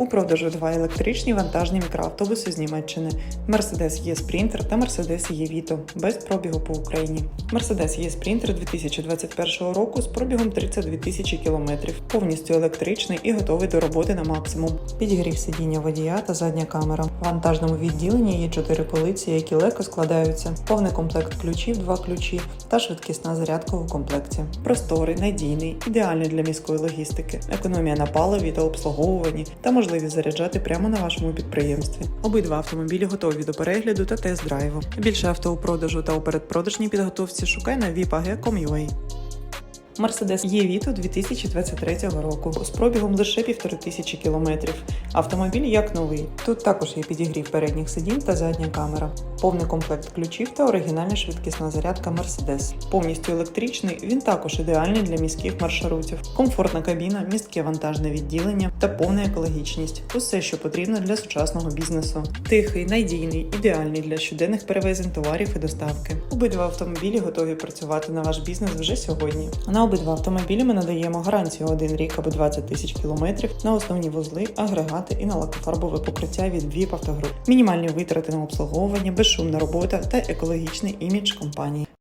У продажу два електричні вантажні мікроавтобуси з Німеччини: Mercedes є Sprinter та Mercedes e Vito без пробігу по Україні. Mercedes є Sprinter 2021 року з пробігом 32 тисячі кілометрів, повністю електричний і готовий до роботи на максимум. Підігрів сидіння водія та задня камера. В вантажному відділенні є чотири полиці, які легко складаються, повний комплект ключів, два ключі та швидкісна зарядка у комплекті. Просторий, надійний, ідеальний для міської логістики, економія на паливі та обслуговуванні та можливість заряджати прямо на вашому підприємстві. Обидва автомобілі готові до перегляду та тест-драйву. Більше авто у продажу та у передпродажній підготовці шукай на vipag.com.ua. Mercedes E-Vito 2023 року з пробігом лише півтори тисячі кілометрів. Автомобіль як новий. Тут також є підігрів передніх сидінь та задня камера, повний комплект ключів та оригінальна швидкісна зарядка Mercedes. Повністю електричний, він також ідеальний для міських маршрутів. Комфортна кабіна, містке вантажне відділення та повна екологічність. Усе, що потрібно для сучасного бізнесу. Тихий, надійний, ідеальний для щоденних перевезень товарів і доставки. Обидва автомобілі готові працювати на ваш бізнес вже сьогодні. На обидва автомобілі ми надаємо гарантію 1 рік або 20 тисяч кілометрів на основні вузли, агрегати і на лакофарбове покриття від VIP Автогруп. Мінімальні витрати на обслуговування, безшумна робота та екологічний імідж компанії.